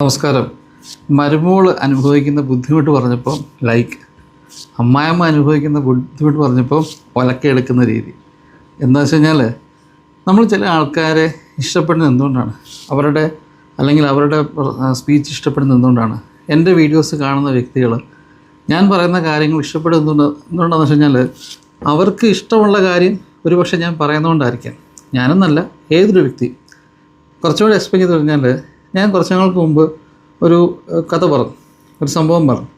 നമസ്കാരം. മരുമോൾ അനുഭവിക്കുന്ന ബുദ്ധിമുട്ട് പറഞ്ഞപ്പോൾ ലൈക്ക് അമ്മായമ്മ അനുഭവിക്കുന്ന ബുദ്ധിമുട്ട് പറഞ്ഞപ്പോൾ ഒലക്കെടുക്കുന്ന രീതി. എന്താ വെച്ച് കഴിഞ്ഞാൽ നമ്മൾ ചില ആൾക്കാരെ ഇഷ്ടപ്പെടുന്നത് എന്തുകൊണ്ടാണ്? അവരുടെ അല്ലെങ്കിൽ അവരുടെ സ്പീച്ച് ഇഷ്ടപ്പെടുന്നത് എന്തുകൊണ്ടാണ്? എന്റെ വീഡിയോസ് കാണുന്ന വ്യക്തികൾ ഞാൻ പറയുന്ന കാര്യങ്ങൾ ഇഷ്ടപ്പെടുന്നത് എന്തുകൊണ്ടാണെന്ന് വെച്ച് കഴിഞ്ഞാൽ അവർക്ക് ഇഷ്ടമുള്ള കാര്യം ഒരുപക്ഷെ ഞാൻ പറയുന്നതുകൊണ്ടായിരിക്കാം. ഞാനെന്നല്ല ഏതൊരു വ്യക്തി. കുറച്ചുകൂടി എക്സ്പ്ലെയിൻ ചെയ്ത് പറഞ്ഞാൽ ഞാൻ കുറച്ച് നാൾക്ക് മുമ്പ് ഒരു കഥ പറഞ്ഞു. ഒരു സംഭവം പറഞ്ഞു.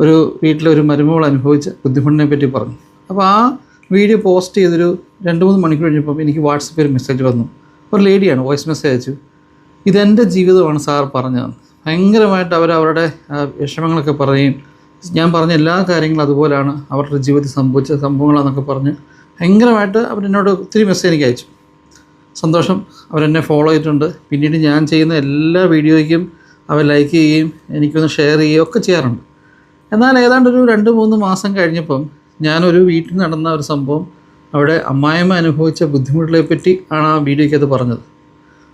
ഒരു വീട്ടിലെ ഒരു മരുമകൾ അനുഭവിച്ച ബുദ്ധിമുട്ടിനെ പറ്റി പറഞ്ഞു. അപ്പോൾ ആ വീഡിയോ പോസ്റ്റ് ചെയ്തൊരു രണ്ട് മൂന്ന് മണിക്കൂർ കഴിഞ്ഞപ്പോൾ എനിക്ക് വാട്സപ്പിൽ മെസ്സേജ് വന്നു. ഒരു ലേഡിയാണ് വോയിസ് മെസ്സേജ് അയച്ചു. ഇതെന്റെ ജീവിതമാണ് സാർ പറഞ്ഞത് ഭയങ്കരമായിട്ട് അവർ അവരുടെ വിഷമങ്ങളൊക്കെ പറയും ഞാൻ പറഞ്ഞ എല്ലാ കാര്യങ്ങളും അതുപോലെയാണ് അവരുടെ ജീവിതത്തിൽ സംഭവിച്ച സംഭവങ്ങളാണെന്നൊക്കെ പറഞ്ഞ് ഭയങ്കരമായിട്ട് അവരെന്നോട് ഒത്തിരി മെസ്സേജ് എനിക്ക് അയച്ചു. സന്തോഷം. അവരെന്നെ ഫോളോ ചെയ്തിട്ടുണ്ട്. പിന്നീട് ഞാൻ ചെയ്യുന്ന എല്ലാ വീഡിയോയ്ക്കും അവർ ലൈക്ക് ചെയ്യുകയും എനിക്കൊന്ന് ഷെയർ ചെയ്യുകയും ഒക്കെ ചെയ്യാറുണ്ട്. എന്നാൽ ഏതാണ്ട് ഒരു രണ്ട് മൂന്ന് മാസം കഴിഞ്ഞപ്പം ഞാനൊരു വീട്ടിൽ നടന്ന ഒരു സംഭവം അവിടെ അമ്മായിമ്മ അനുഭവിച്ച ബുദ്ധിമുട്ടുകളെ പറ്റി ആണ് ആ വീഡിയോയ്ക്കകത്ത് പറഞ്ഞത്.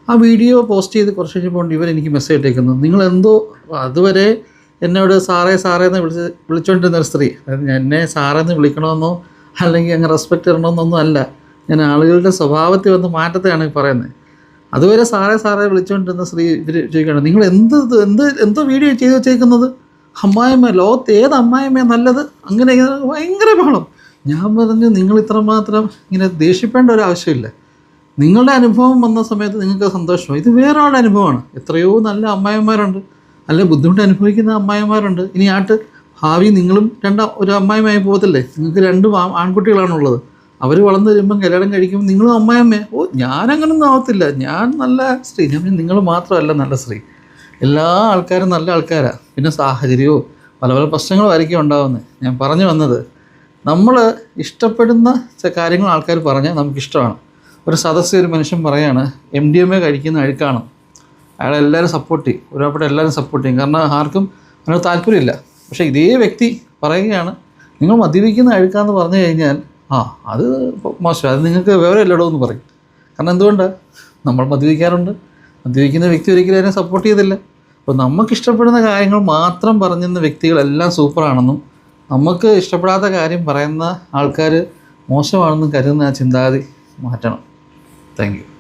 ആ വീഡിയോ പോസ്റ്റ് ചെയ്ത് കുറച്ച് കഴിഞ്ഞപ്പോൾ ഇവർ എനിക്ക് മെസ്സേജ് ഇട്ടേക്കുന്നു. നിങ്ങൾ എന്തോ അതുവരെ എന്നോട് സാറേ സാറേ എന്ന് വിളിച്ച് വിളിച്ചുകൊണ്ടിരുന്ന ഒരു സ്ത്രീ. അതായത് എന്നെ സാറേ എന്ന് വിളിക്കണമെന്നോ അല്ലെങ്കിൽ അങ്ങ് റെസ്പെക്റ്റ് തരണമെന്നൊന്നും അല്ല. ഞാൻ ആളുകളുടെ സ്വഭാവത്തിൽ വന്ന് മാറ്റത്തെയാണ് പറയുന്നത്. അതുവരെ സാറെ സാറെ വിളിച്ചുകൊണ്ടിരുന്ന സ്ത്രീ ഇവർ ചോദിക്കണം നിങ്ങൾ എന്ത് എന്ത് എന്തോ വീഡിയോ ചെയ്ത് വെച്ചേക്കുന്നത്? അമ്മായിമ്മ ലോകത്ത് ഏത് അമ്മായിമ്മ നല്ലത്? അങ്ങനെ ഭയങ്കര ബഹളം. ഞാൻ പറഞ്ഞു നിങ്ങൾ ഇത്രമാത്രം ഇങ്ങനെ ദേഷ്യപ്പെടേണ്ട ഒരു ആവശ്യമില്ല. നിങ്ങളുടെ അനുഭവം വന്ന സമയത്ത് നിങ്ങൾക്ക് സന്തോഷമാണ് ഇത് വേറെ ആളുടെ അനുഭവമാണ്. എത്രയോ നല്ല അമ്മായിമാരുണ്ട് അല്ലെ ബുദ്ധിമുട്ട് അനുഭവിക്കുന്ന അമ്മായിമാരുണ്ട് ഇനി ആട്ട് ഭാവി നിങ്ങളും രണ്ട് ഒരു അമ്മായിമായി പോകത്തില്ലേ? നിങ്ങൾക്ക് രണ്ടും ആൺകുട്ടികളാണുള്ളത്. അവർ വളർന്നു വരുമ്പം കല്യാണം കഴിക്കുമ്പോൾ നിങ്ങളും അമ്മയമ്മേ ഓ ഞാനങ്ങനൊന്നും ആവത്തില്ല. ഞാൻ നല്ല സ്ത്രീ. ഞാൻ നിങ്ങൾ മാത്രമല്ല നല്ല സ്ത്രീ. എല്ലാ ആൾക്കാരും നല്ല ആൾക്കാരാണ് പിന്നെ സാഹചര്യവും പല പല പ്രശ്നങ്ങളും ആയിരിക്കും ഉണ്ടാകുന്നത് ഞാൻ പറഞ്ഞു വന്നത് നമ്മൾ ഇഷ്ടപ്പെടുന്ന കാര്യങ്ങൾ ആൾക്കാർ പറഞ്ഞാൽ നമുക്കിഷ്ടമാണ്. ഒരു സദസ്സ് ഒരു മനുഷ്യൻ പറയാണ് എം ഡി എം എ കഴിക്കുന്ന അഴുക്കാണ്. അയാളെ എല്ലാവരും സപ്പോർട്ട് ചെയ്യും. ഒരുപാട് എല്ലാവരും സപ്പോർട്ട് ചെയ്യും. കാരണം ആർക്കും അതിനോട് താല്പര്യമില്ല. പക്ഷേ ഇതേ വ്യക്തി പറയുകയാണ് നിങ്ങൾ മദ്യപിക്കുന്ന അഴുക്കാന്ന് പറഞ്ഞു കഴിഞ്ഞാൽ ആ അത് മോശം. അത് നിങ്ങൾക്ക് വിവരമില്ലടോ എന്ന് പറയും. കാരണം എന്തുകൊണ്ട്? നമ്മൾ മദ്യപിക്കാറുണ്ട്. മദ്യപിക്കുന്ന വ്യക്തി ഒരിക്കലും അതിനെ സപ്പോർട്ട് ചെയ്തില്ല. അപ്പോൾ നമുക്ക് ഇഷ്ടപ്പെടുന്ന കാര്യങ്ങൾ മാത്രം പറഞ്ഞിരുന്ന വ്യക്തികളെല്ലാം സൂപ്പറാണെന്നും നമുക്ക് ഇഷ്ടപ്പെടാത്ത കാര്യം പറയുന്ന ആൾക്കാർ മോശമാണെന്നും കരുതുന്ന ആ ചിന്താഗതി മാറ്റണം. താങ്ക്